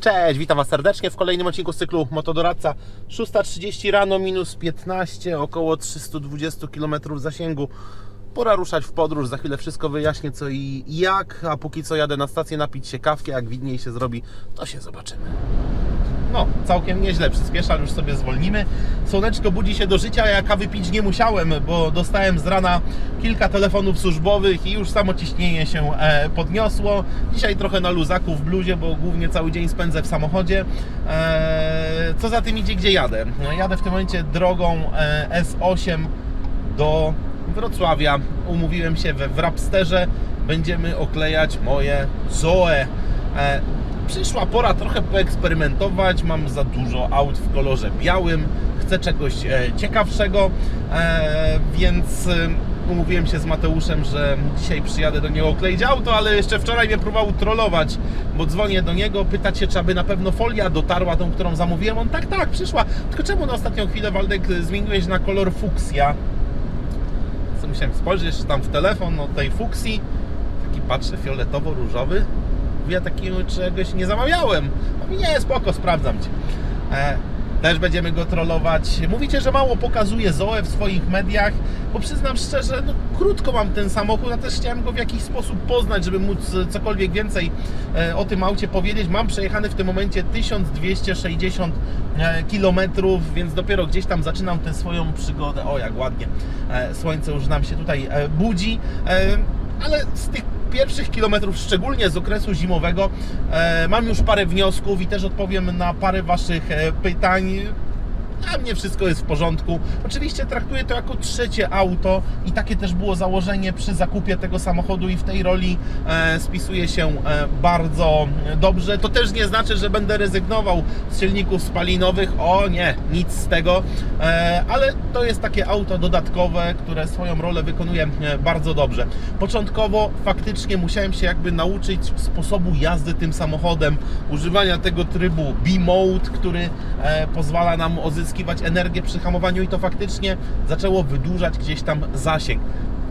Cześć, witam Was serdecznie w kolejnym odcinku z cyklu Motodoradca. 6.30 rano, minus 15, około 320 km zasięgu. Pora ruszać w podróż, za chwilę wszystko wyjaśnię co i jak, a póki co jadę na stację napić się kawki, jak widniej się zrobi, to się zobaczymy. No, całkiem nieźle przyspiesza, już sobie zwolnimy. Słoneczko budzi się do życia, ja kawy pić nie musiałem, bo dostałem z rana kilka telefonów służbowych i już samo ciśnienie się e, podniosło. Dzisiaj trochę na luzaku w bluzie, bo głównie cały dzień spędzę w samochodzie. E, co za tym idzie, gdzie jadę? No, jadę w tym momencie drogą e, S8 do Wrocławia. Umówiłem się we Wrapsterze. Będziemy oklejać moje Zoe. Przyszła pora trochę poeksperymentować. Mam za dużo aut w kolorze białym. Chcę czegoś e, ciekawszego, e, więc e, umówiłem się z Mateuszem, że dzisiaj przyjadę do niego okleić auto, ale jeszcze wczoraj mnie próbował trollować, bo dzwonię do niego, pytać się, czy aby na pewno folia dotarła, tą, którą zamówiłem. On tak, tak, przyszła. Tylko czemu na ostatnią chwilę, Waldek, zmieniłeś na kolor fuksja? Co musiałem spojrzeć tam w telefon od tej fuksji. Taki patrzę, fioletowo-różowy. Ja takiego czegoś nie zamawiałem. Mówi, nie, spoko, sprawdzam Cię. E, też będziemy go trollować. Mówicie, że mało pokazuje Zoe w swoich mediach, bo przyznam szczerze, no krótko mam ten samochód, a też chciałem go w jakiś sposób poznać, żeby móc cokolwiek więcej e, o tym aucie powiedzieć. Mam przejechany w tym momencie 1260 km, więc dopiero gdzieś tam zaczynam tę swoją przygodę. O, jak ładnie e, słońce już nam się tutaj e, budzi. E, ale z tych pierwszych kilometrów, szczególnie z okresu zimowego, e, mam już parę wniosków i też odpowiem na parę Waszych e, pytań. Dla mnie wszystko jest w porządku. Oczywiście traktuję to jako trzecie auto i takie też było założenie przy zakupie tego samochodu i w tej roli e, spisuje się e, bardzo dobrze. To też nie znaczy, że będę rezygnował z silników spalinowych. O nie, nic z tego. E, ale to jest takie auto dodatkowe, które swoją rolę wykonuje e, bardzo dobrze. Początkowo faktycznie musiałem się jakby nauczyć sposobu jazdy tym samochodem, używania tego trybu B-Mode, który e, pozwala nam uzyskiwać energię przy hamowaniu i to faktycznie zaczęło wydłużać gdzieś tam zasięg.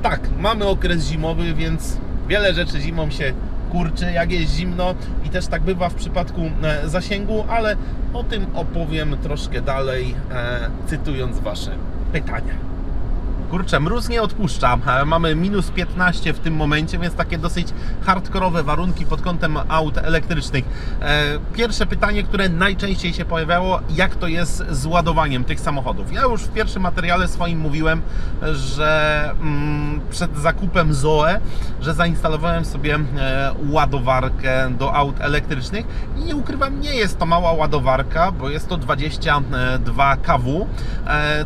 Tak, mamy okres zimowy, więc wiele rzeczy zimą się kurczy, jak jest zimno i też tak bywa w przypadku e, zasięgu, ale o tym opowiem troszkę dalej, e, cytując Wasze pytania. Kurczę, mróz nie odpuszcza. E, Mamy minus 15 w tym momencie, więc takie dosyć hardkorowe warunki pod kątem aut elektrycznych. E, Pierwsze pytanie, które najczęściej się pojawiało, jak to jest z ładowaniem tych samochodów. Ja już w pierwszym materiale swoim mówiłem, że mm, przed zakupem Zoe, że zainstalowałem sobie e, ładowarkę do aut elektrycznych i nie ukrywam, nie jest to mała ładowarka, bo jest to 22 kW.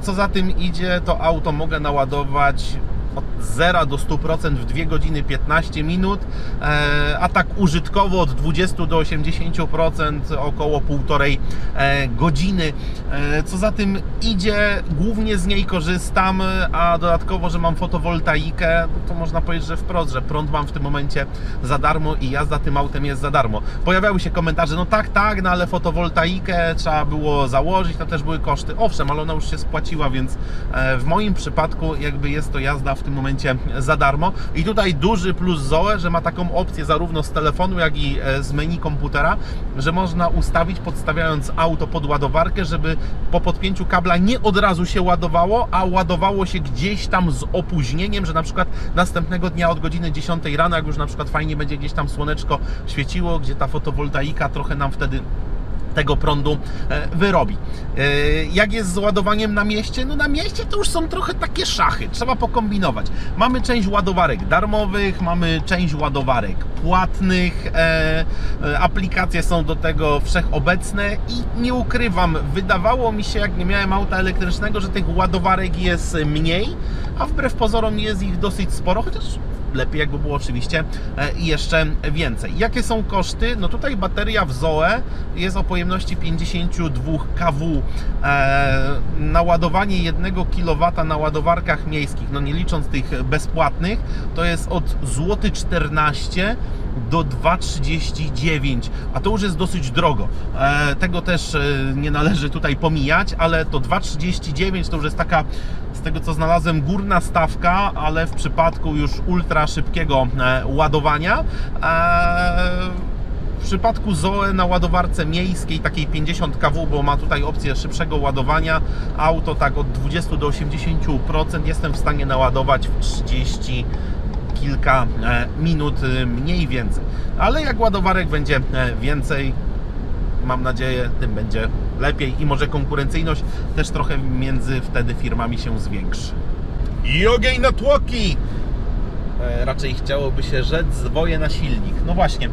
Co za tym idzie, to auto mogę naładować od 0 do 100% w 2 godziny 15 minut, e, a tak użytkowo od 20 do 80% około półtorej e, godziny. E, Co za tym idzie, głównie z niej korzystam, a dodatkowo, że mam fotowoltaikę, no to można powiedzieć, że wprost, że prąd mam w tym momencie za darmo i jazda tym autem jest za darmo. Pojawiały się komentarze, no tak, tak, no ale fotowoltaikę trzeba było założyć, to też były koszty. Owszem, ale ona już się spłaciła, więc w moim przypadku jakby jest to jazda w tym momencie za darmo. I tutaj duży plus Zoe, że ma taką opcję zarówno z telefonu, jak i e, z menu komputera, że można ustawić podstawiając auto pod ładowarkę, żeby po podpięciu kabla nie od razu się ładowało, a ładowało się gdzieś tam z opóźnieniem, że na przykład następnego dnia od godziny 10 rano, jak już na przykład fajnie będzie gdzieś tam słoneczko świeciło, gdzie ta fotowoltaika trochę nam wtedy tego prądu e, wyrobi. E, Jak jest z ładowaniem na mieście? No na mieście to już są trochę takie szachy, trzeba pokombinować. Mamy część ładowarek darmowych, mamy część ładowarek płatnych, e, aplikacje są do tego wszechobecne i nie ukrywam, wydawało mi się, jak nie miałem auta elektrycznego, że tych ładowarek jest mniej, a wbrew pozorom jest ich dosyć sporo, chociaż lepiej jakby było oczywiście e, jeszcze więcej. Jakie są koszty? No tutaj bateria w Zoe jest o pojemności 52 kW. E, Naładowanie 1 kW na ładowarkach miejskich, no nie licząc tych bezpłatnych, to jest od złoty 14 do 2,39, a to już jest dosyć drogo. E, tego też e, nie należy tutaj pomijać, ale to 2,39 to już jest taka, z tego co znalazłem, górna stawka, ale w przypadku już ultra szybkiego e, ładowania. E, W przypadku Zoe na ładowarce miejskiej, takiej 50 kW, bo ma tutaj opcję szybszego ładowania, auto tak od 20 do 80% jestem w stanie naładować w 30 kilka e, minut e, mniej więcej. Ale jak ładowarek będzie e, więcej, mam nadzieję, tym będzie lepiej i może konkurencyjność też trochę między wtedy firmami się zwiększy. I ogień na tłoki! Raczej chciałoby się rzec zwoje na silnik. No właśnie,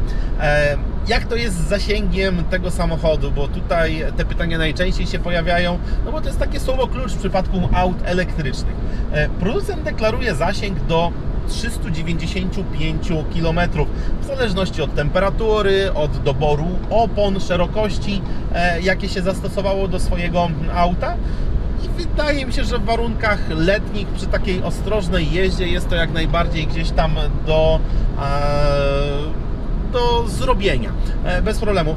jak to jest z zasięgiem tego samochodu, bo tutaj te pytania najczęściej się pojawiają, no bo to jest takie słowo klucz w przypadku aut elektrycznych. Producent deklaruje zasięg do 395 km w zależności od temperatury, od doboru opon, szerokości, e, jakie się zastosowało do swojego auta. I wydaje mi się, że w warunkach letnich, przy takiej ostrożnej jeździe, jest to jak najbardziej gdzieś tam do, e, do zrobienia. E, bez problemu.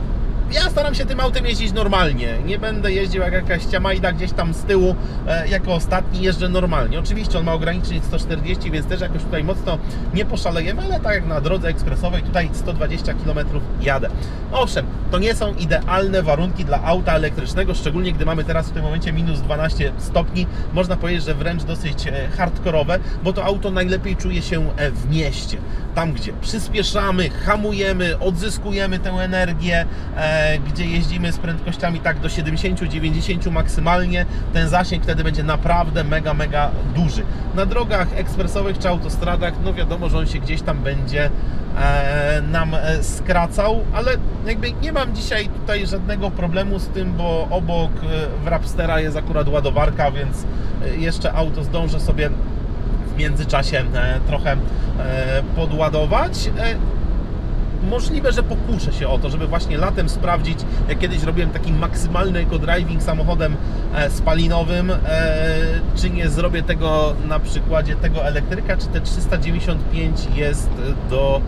Ja staram się tym autem jeździć normalnie. Nie będę jeździł jak jakaś ciamajda gdzieś tam z tyłu e, jako ostatni. Jeżdżę normalnie. Oczywiście on ma ogranicznik 140, więc też jakoś tutaj mocno nie poszalejemy, ale tak jak na drodze ekspresowej, tutaj 120 km jadę. Owszem, to nie są idealne warunki dla auta elektrycznego, szczególnie gdy mamy teraz w tym momencie minus 12 stopni. Można powiedzieć, że wręcz dosyć e, hardkorowe, bo to auto najlepiej czuje się e, w mieście. Tam, gdzie przyspieszamy, hamujemy, odzyskujemy tę energię, e, gdzie jeździmy z prędkościami tak do 70-90 maksymalnie, ten zasięg wtedy będzie naprawdę mega, mega duży. Na drogach ekspresowych czy autostradach, no wiadomo, że on się gdzieś tam będzie e, nam e, skracał, ale jakby nie mam dzisiaj tutaj żadnego problemu z tym, bo obok e, w Rapstera jest akurat ładowarka, więc jeszcze auto zdążę sobie w międzyczasie trochę podładować. E, Możliwe, że pokuszę się o to, żeby właśnie latem sprawdzić, jak kiedyś robiłem taki maksymalny eco-driving samochodem e, spalinowym, e, czy nie zrobię tego na przykładzie tego elektryka, czy te 395 jest do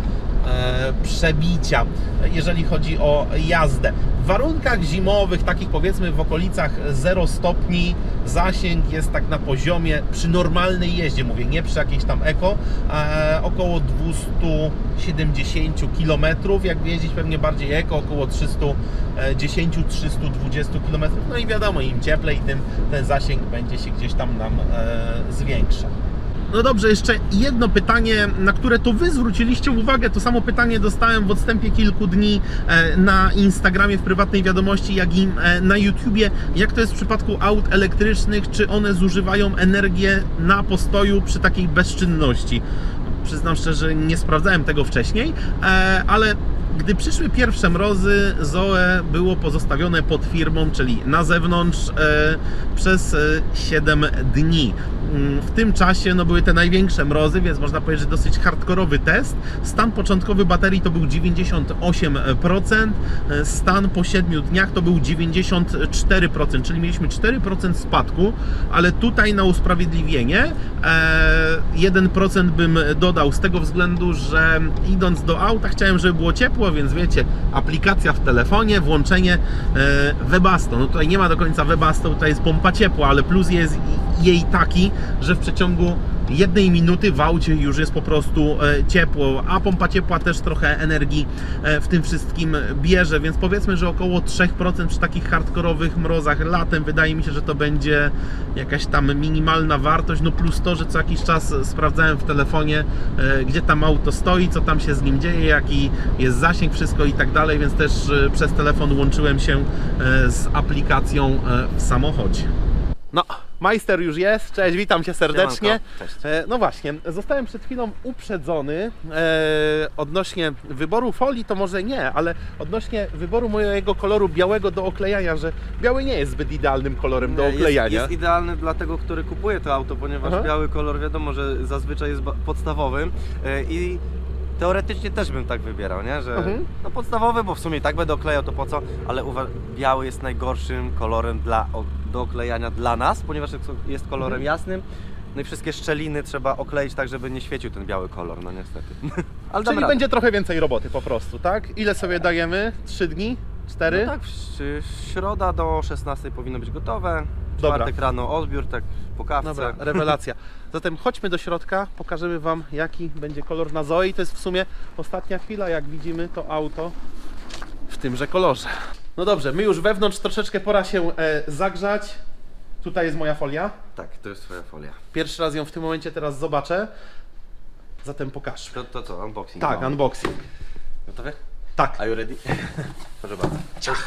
e, przebicia, jeżeli chodzi o jazdę. W warunkach zimowych, takich powiedzmy w okolicach 0 stopni, zasięg jest tak na poziomie przy normalnej jeździe, mówię, nie przy jakiejś tam eko, e, około 270 km. Jak jeździć pewnie bardziej eko, około 310-320 km. No i wiadomo, im cieplej, tym ten zasięg będzie się gdzieś tam nam e, zwiększa. No dobrze, jeszcze jedno pytanie, na które to Wy zwróciliście uwagę. To samo pytanie dostałem w odstępie kilku dni e, na Instagramie w prywatnej wiadomości, jak i e, na YouTubie. Jak to jest w przypadku aut elektrycznych? Czy one zużywają energię na postoju przy takiej bezczynności? Przyznam szczerze, nie sprawdzałem tego wcześniej, e, ale gdy przyszły pierwsze mrozy, Zoe było pozostawione pod firmą, czyli na zewnątrz, e, przez e, 7 dni. Mm, W tym czasie no, były te największe mrozy, więc można powiedzieć, że dosyć hardkorowy test. Stan początkowy baterii to był 98%, e, stan po 7 dniach to był 94%, czyli mieliśmy 4% spadku, ale tutaj na usprawiedliwienie e, 1% bym dodał z tego względu, że idąc do auta chciałem, żeby było ciepło, więc wiecie, aplikacja w telefonie, włączenie e, Webasto. No tutaj nie ma do końca Webasto, tutaj jest pompa ciepła, ale plus jest jej taki, że w przeciągu jednej minuty w aucie już jest po prostu e, ciepło, a pompa ciepła też trochę energii e, w tym wszystkim bierze, więc powiedzmy, że około 3% przy takich hardkorowych mrozach latem wydaje mi się, że to będzie jakaś tam minimalna wartość, no plus to, że co jakiś czas sprawdzałem w telefonie, e, gdzie tam auto stoi, co tam się z nim dzieje, jaki jest zasięg, wszystko i tak dalej, więc też przez telefon łączyłem się z aplikacją w samochodzie. No, majster już jest. Cześć, witam cię serdecznie. E, No właśnie, zostałem przed chwilą uprzedzony e, odnośnie wyboru folii, to może nie, ale odnośnie wyboru mojego koloru białego do oklejania, że biały nie jest zbyt idealnym kolorem do Nie, oklejania. Jest, jest idealny dla tego, który kupuje to auto, ponieważ Aha. biały kolor wiadomo, że zazwyczaj jest podstawowym e, i teoretycznie też bym tak wybierał, nie? Że Mhm. no podstawowy, bo w sumie i tak będę oklejał, to po co? Ale biały jest najgorszym kolorem dla, do oklejania dla nas, ponieważ jest- kolorem Mhm. jasnym. No i wszystkie szczeliny trzeba okleić tak, żeby nie świecił ten biały kolor, no niestety. Ale Czyli radę. będzie trochę więcej roboty po prostu, tak? Ile sobie dajemy? Trzy dni? Cztery? No tak, w- środa do 16 powinno być gotowe. Dobra. Czwartek rano odbiór, tak po kawce. Dobra, rewelacja. Zatem chodźmy do środka, pokażemy Wam jaki będzie kolor na Zoe. To jest w sumie ostatnia chwila, jak widzimy to auto tymże kolorze. No dobrze, my już wewnątrz troszeczkę pora się e, zagrzać. Tutaj jest moja folia. Tak, to jest twoja folia. Pierwszy raz ją w tym momencie teraz zobaczę. Zatem pokażmy. To, to co, unboxing? Tak, mamy. unboxing. Gotowy? Tak, Are you ready? Proszę bardzo. To jest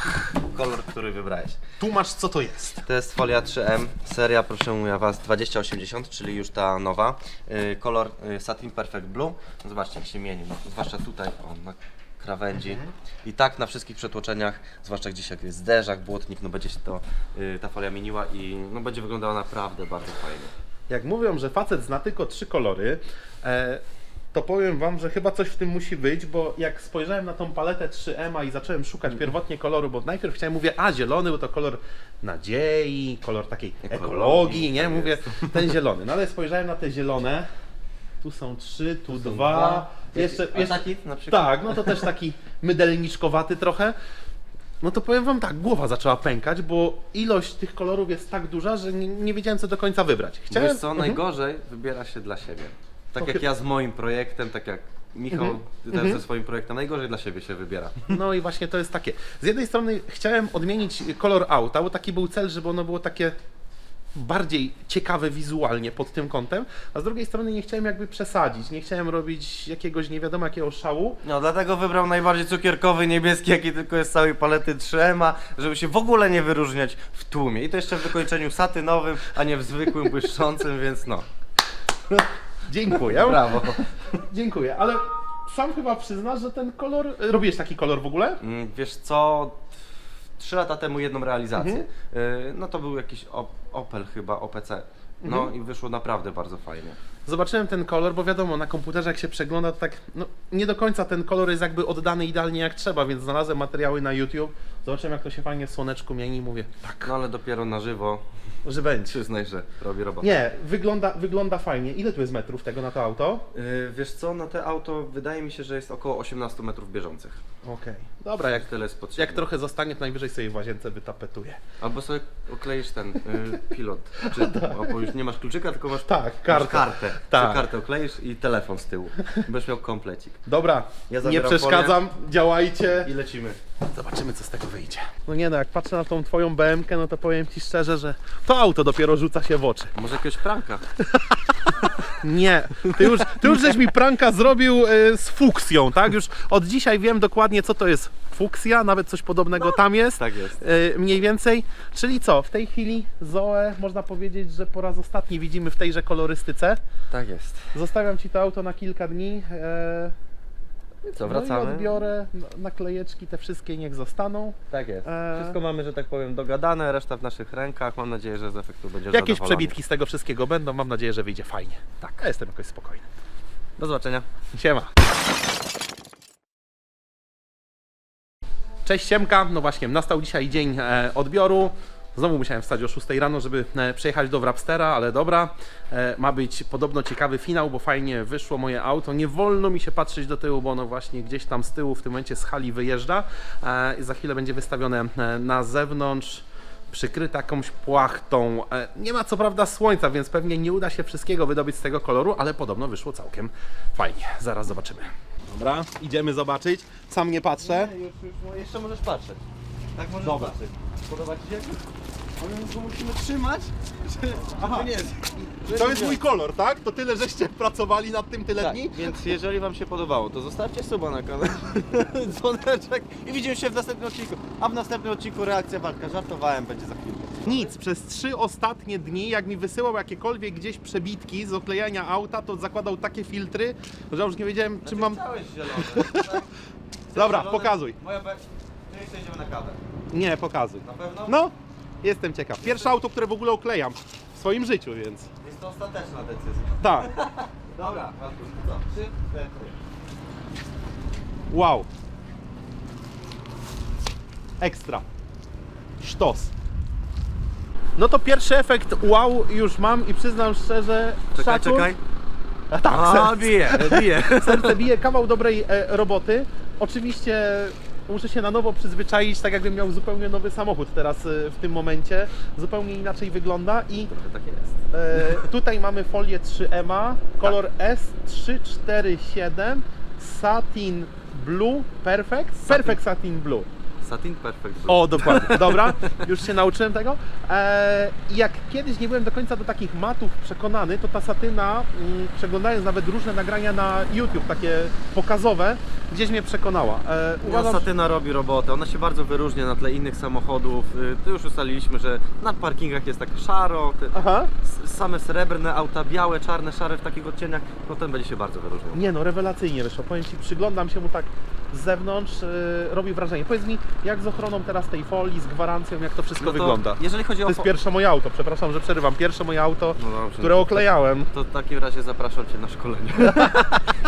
kolor, który wybrałeś. tłumacz co to jest. To jest folia 3M, seria proszę mówię Was 2080, czyli już ta nowa. Yy, kolor yy, Satin Perfect Blue. No Zobaczcie jak się mieni, no, zwłaszcza tutaj o, na krawędzi. I tak na wszystkich przetłoczeniach, zwłaszcza gdzieś jak jest zderzak, błotnik, no będzie się to, yy, ta folia mieniła i no, będzie wyglądała naprawdę bardzo fajnie. Jak mówią, że facet zna tylko trzy kolory, e, to powiem Wam, że chyba coś w tym musi być, bo jak spojrzałem na tą paletę 3M i zacząłem szukać pierwotnie koloru, bo najpierw chciałem, mówię, a zielony, bo to kolor nadziei, kolor takiej Ekologii, ekologii, nie? tak Mówię, ten zielony. No ale spojrzałem na te zielone, tu są trzy, tu, są dwa, dwa. Jeszcze, A jeszcze taki na przykład? tak, no to też taki mydelniczkowaty trochę. No to powiem Wam tak, głowa zaczęła pękać, bo ilość tych kolorów jest tak duża, że nie, nie wiedziałem co do końca wybrać. Wiesz co, Mhm. najgorzej wybiera się dla siebie. Tak jak ja z moim projektem, tak jak Michał Mhm. ty też Mhm. ze swoim projektem, najgorzej dla siebie się wybiera. No i właśnie to jest takie. Z jednej strony chciałem odmienić kolor auta, bo taki był cel, żeby ono było takie bardziej ciekawe wizualnie pod tym kątem, a z drugiej strony nie chciałem jakby przesadzić, nie chciałem robić jakiegoś nie wiadomo jakiego szału. No dlatego wybrał najbardziej cukierkowy, niebieski, jaki tylko jest z całej palety 3M, żeby się w ogóle nie wyróżniać w tłumie. I to jeszcze w wykończeniu satynowym, a nie w zwykłym, błyszczącym, więc no. Dziękuję. Brawo. Dziękuję, ale sam chyba przyznasz, że ten kolor... Robiłeś taki kolor w ogóle? Mm, Wiesz co, trzy lata temu jedną realizację. Mhm. Y, No to był jakiś Op- Opel chyba, OPC. No Mhm. i wyszło naprawdę bardzo fajnie. Zobaczyłem ten kolor, bo wiadomo, na komputerze jak się przegląda, to tak, no nie do końca ten kolor jest jakby oddany idealnie jak trzeba, więc znalazłem materiały na YouTube, zobaczyłem jak to się fajnie w słoneczku mieni i mówię, tak, No ale dopiero na żywo że będzie. przyznaj, że robi robotę. Nie, wygląda, wygląda fajnie. Ile tu jest metrów tego na to auto? Y, Wiesz co, na te auto wydaje mi się, że jest około 18 metrów bieżących. Okej. Dobra, jak, Tyle jest potrzebne. jak trochę zostanie, to najwyżej sobie w łazience wytapetuję. Albo sobie okleisz ten y, pilot. Czy, bo już nie masz kluczyka, tylko masz, Tak, masz kartę. kartę. Tak. Kartę okleisz i telefon z tyłu. Będziesz miał komplecik. Dobra, Ja nie zabieram przeszkadzam, działajcie. I lecimy. Zobaczymy, co z tego wyjdzie. No nie no, jak patrzę na tą twoją BMK, no to powiem ci szczerze, że to auto dopiero rzuca się w oczy. Może jakiegoś pranka? Nie, ty już, ty już żeś mi pranka zrobił e, z fuksją, tak? Już od dzisiaj wiem dokładnie, co to jest fuksja, nawet coś podobnego tam jest. Tak jest. E, mniej więcej. Czyli co, w tej chwili Zoe można powiedzieć, że po raz ostatni widzimy w tejże kolorystyce. Tak jest. Zostawiam Ci to auto na kilka dni. E, Co, No i wracamy? odbiorę na- naklejeczki, te wszystkie niech zostaną. Tak jest. Eee. Wszystko mamy, że tak powiem, dogadane, reszta w naszych rękach. Mam nadzieję, że z efektu będziesz Jakieś zadowolony. przebitki z tego wszystkiego będą, mam nadzieję, że wyjdzie fajnie. Tak, ja jestem jakoś spokojny. Do zobaczenia. Siema. Cześć Siemka, no właśnie, nastał dzisiaj dzień e, odbioru. Znowu musiałem wstać o 6 rano, żeby e, przejechać do Wrapstera, ale dobra. E, ma być podobno ciekawy finał, bo fajnie wyszło moje auto. Nie wolno mi się patrzeć do tyłu, bo ono właśnie gdzieś tam z tyłu w tym momencie z hali wyjeżdża. E, za chwilę będzie wystawione e, na zewnątrz przykryte jakąś płachtą. E, Nie ma co prawda słońca, więc pewnie nie uda się wszystkiego wydobyć z tego koloru, ale podobno wyszło całkiem fajnie. Zaraz zobaczymy. Dobra, idziemy zobaczyć. Sam nie patrzę. Już, już, jeszcze możesz patrzeć. Tak możesz Dobra. patrzeć. Podoba Ci się? Ale go musimy trzymać, że Aha. nie jest. To jest mój kolor, tak? To tyle, żeście pracowali nad tym tyle Tak, dni? więc jeżeli Wam się podobało, to zostawcie suba na kanale, dzwoneczek i widzimy się w następnym odcinku. A w następnym odcinku reakcja walka. Żartowałem, będzie za chwilę. Nic, przez trzy ostatnie dni, jak mi wysyłał jakiekolwiek gdzieś przebitki z oklejania auta, to zakładał takie filtry, że już nie wiedziałem, czy mam... Chciałeś zielone, tak? Dobra, pokazuj. Moja be... My jeszcze idziemy na kawę. Nie, pokazuj. Na pewno? No, jestem ciekaw. Pierwsze auto, które w ogóle oklejam w swoim życiu, więc... Jest to ostateczna decyzja. Tak. Dobra, Markus, to co? Trzy, cztery. Wow. Ekstra. Sztos. No to pierwszy efekt wow już mam i przyznam szczerze, Czekaj, szacun. czekaj. A tak, A, serce, bije, bije. serce bije, kawał dobrej e, roboty. Oczywiście muszę się na nowo przyzwyczaić, tak jakbym miał zupełnie nowy samochód teraz e, w tym momencie. Zupełnie inaczej wygląda i Trochę tak jest. E, tutaj mamy folię 3MA, kolor S347, Satin Blue Perfect, Perfect Satin Blue. Satin Perfect Blue. O, dokładnie. Dobra, już się nauczyłem tego. Eee, I jak kiedyś nie byłem do końca do takich matów przekonany, to ta satyna, mm, przeglądając nawet różne nagrania na YouTube, takie pokazowe, gdzieś mnie przekonała. Eee, Uważam, uważam, Satyna robi robotę, ona się bardzo wyróżnia na tle innych samochodów. Y, Tu już ustaliliśmy, że na parkingach jest tak szaro, te Aha. s- same srebrne auta, białe, czarne, szare w takich odcieniach, no ten będzie się bardzo wyróżniał. Nie no, rewelacyjnie wyszło. Powiem Ci, przyglądam się mu tak z zewnątrz, yy, robi wrażenie. Powiedz mi, jak z ochroną teraz tej folii, z gwarancją, jak to wszystko No to wygląda? Jeżeli chodzi To o... jest fo- pierwsze moje auto, przepraszam, że przerywam. Pierwsze moje auto, No dobrze, które no to- oklejałem. To w takim razie zapraszam Cię na szkolenie.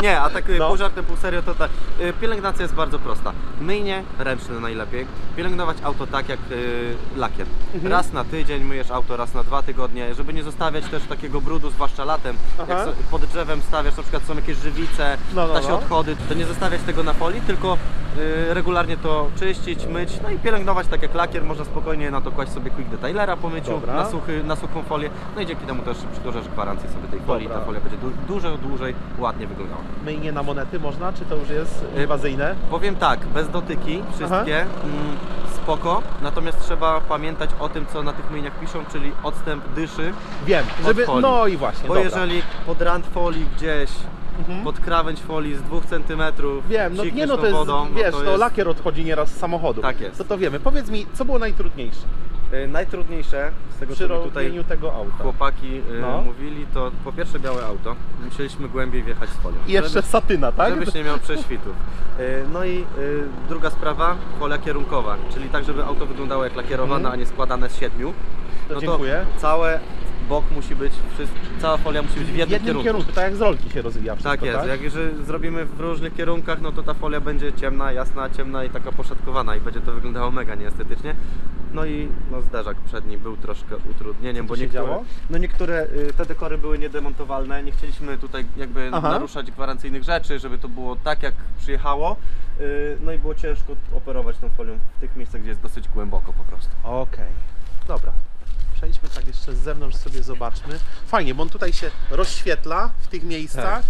nie, a tak No. pół żartem, pół serio to tak. y, Pielęgnacja jest bardzo prosta. Myjnie ręczne najlepiej. Pielęgnować auto tak jak y, lakiem. Mhm. Raz na tydzień myjesz auto, raz na dwa tygodnie, żeby nie zostawiać też takiego brudu, zwłaszcza latem. Aha. Jak so, pod drzewem stawiasz, na przykład są jakieś żywice, No, no, da się no. odchody, to nie zostawiać tego na folii, tylko regularnie to czyścić, myć, no i pielęgnować tak jak lakier. Można spokojnie na to kłaść sobie quick detailera po myciu, Dobra. na, suchy, na suchą folię. No i dzięki temu też przedłużasz gwarancję sobie tej folii. Dobra. Ta folia będzie du dużo dłużej, ładnie wyglądała. Myjnie na monety można, czy to już jest Y, inwazyjne? Powiem tak, bez dotyki, wszystkie, mm, spoko, natomiast trzeba pamiętać o tym, co na tych myjniach piszą, czyli odstęp dyszy, Wiem, od żeby. folii. No i właśnie. bo dobra. jeżeli pod rand folii gdzieś, Mhm. pod krawędź folii z 2 cm Wiem, no nie no to jest, wodą, no wiesz, to, to, jest, lakier odchodzi nieraz z samochodu. Tak jest. To to wiemy. Powiedz mi, co było najtrudniejsze Y, najtrudniejsze z tego, przy co tutaj tego auta? chłopaki y, No. mówili, to po pierwsze białe auto, musieliśmy głębiej wjechać z folią. I jeszcze Żeby- satyna, tak? Żebyś nie miał prześwitów. Y, No i y, druga sprawa, folia kierunkowa, czyli tak, żeby auto wyglądało jak lakierowane, Mhm. a nie składane z siedmiu. To dziękuję. całe bok musi być, cała folia musi być w W jednym, jednym kierunku. tak jak z rolki się rozwija wszystko, Tak jest, tak? jak już zrobimy w różnych kierunkach, no to ta folia będzie ciemna, jasna, ciemna i taka poszatkowana i będzie to wyglądało mega nieestetycznie. No i no, zderzak przedni był troszkę utrudnieniem, Co bo tu się niektóre, działo? no niektóre y, te dekory były niedemontowalne, nie chcieliśmy tutaj jakby Aha. naruszać gwarancyjnych rzeczy, żeby to było tak jak przyjechało. Y, No i było ciężko operować tą folią w tych miejscach, gdzie jest dosyć głęboko po prostu. Okej, dobra. Przejdźmy tak jeszcze z zewnątrz sobie zobaczmy. Fajnie, bo on tutaj się rozświetla w tych miejscach. Tak.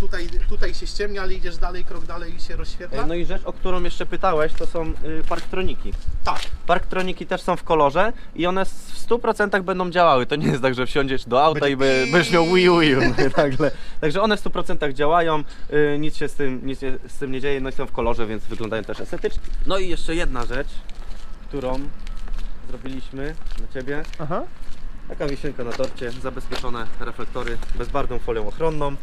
Tutaj, tutaj się ściemnia, ale idziesz dalej, krok dalej i się rozświetla. No i rzecz, o którą jeszcze pytałeś, to są y, parktroniki. tak. Parktroniki też są w kolorze i one s- w 100% będą działały. To nie jest tak, że wsiądziesz do auta i by, będziesz miał Wii Wii nagle. Także one w 100% działają, y, nic się z tym, nic się z tym nie dzieje, no i są w kolorze, więc wyglądają też estetycznie. No i jeszcze jedna rzecz, którą zrobiliśmy dla Ciebie. Aha. Taka wisienka na torcie, zabezpieczone reflektory bezbarwną folią ochronną.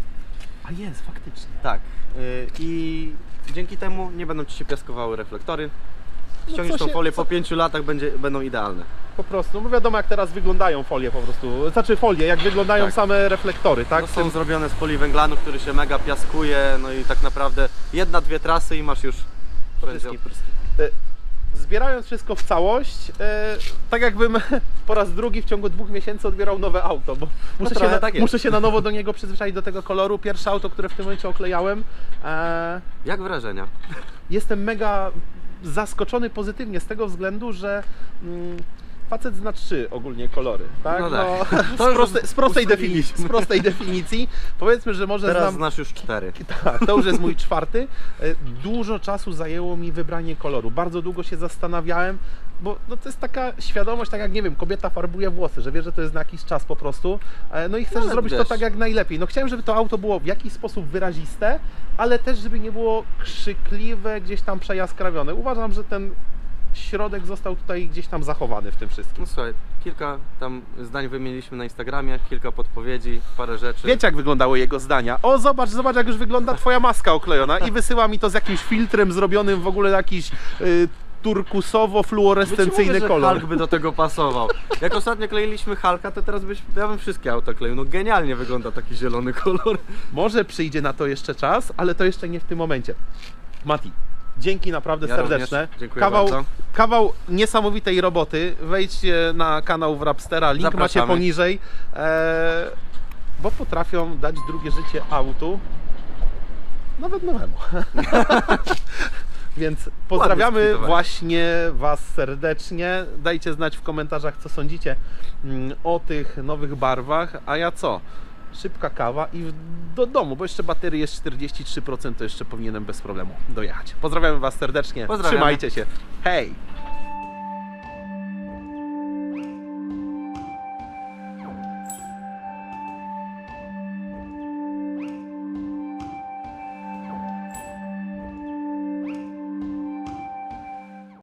A jest, faktycznie. Tak. y, I dzięki temu nie będą Ci się piaskowały reflektory. No Ściągniesz co tą się- folię co- po 5 latach, będzie, będą idealne. Po prostu, no wiadomo jak teraz wyglądają folie po prostu. Znaczy folie, jak wyglądają Tak. same reflektory, tak? No są zrobione z poliwęglanu, który się mega piaskuje, no i tak naprawdę jedna, dwie trasy i masz już wszędzie Opryski. opryski. Zbierając wszystko w całość, e, tak jakbym po raz drugi w ciągu dwóch miesięcy odbierał nowe auto, bo muszę, się na, tak muszę się na nowo do niego przyzwyczaić, do tego koloru. Pierwsze auto, które w tym momencie oklejałem. E, Jak wrażenia? jestem mega zaskoczony pozytywnie z tego względu, że mm, facet zna trzy ogólnie kolory, tak? No tak. z, To już proste, z, prostej definicji, z prostej definicji. Powiedzmy, że może Teraz znam... znasz już cztery. Tak, to już jest mój czwarty. E, Dużo czasu zajęło mi wybranie koloru. Bardzo długo się zastanawiałem, bo no to jest taka świadomość, tak jak nie wiem, kobieta farbuje włosy, że wie, że to jest na jakiś czas po prostu. E, No i chcesz No, zrobić to wiesz. tak jak najlepiej. No chciałem, żeby to auto było w jakiś sposób wyraziste, ale też żeby nie było krzykliwe, gdzieś tam przejaskrawione. Uważam, że ten środek został tutaj gdzieś tam zachowany w tym wszystkim. No słuchaj, kilka tam zdań wymieniliśmy na Instagramie, kilka podpowiedzi, parę rzeczy. Wiecie, jak wyglądały jego zdania? O, zobacz, zobacz, jak już wygląda twoja maska oklejona i wysyła mi to z jakimś filtrem zrobionym w ogóle jakiś y, turkusowo-fluorescencyjny kolor. Hulk by do tego pasował. Jak ostatnio kleiliśmy Hulka, to teraz byś, ja bym wszystkie auta kleił. No genialnie wygląda taki zielony kolor. Może przyjdzie na to jeszcze czas, ale to jeszcze nie w tym momencie. Mati, dzięki naprawdę Ja serdeczne. również. Dziękuję kawał, bardzo. kawał niesamowitej roboty. Wejdźcie na kanał Wrapstera, link macie Zapraszamy. poniżej, e, bo potrafią dać drugie życie autu, nawet nowemu. Więc pozdrawiamy właśnie Was serdecznie. Dajcie znać w komentarzach, co sądzicie mm, o tych nowych barwach. A ja co? Szybka kawa i do domu, bo jeszcze baterii jest 43%, to jeszcze powinienem bez problemu dojechać. Pozdrawiam Was serdecznie, Pozdrawiamy. trzymajcie się, hej!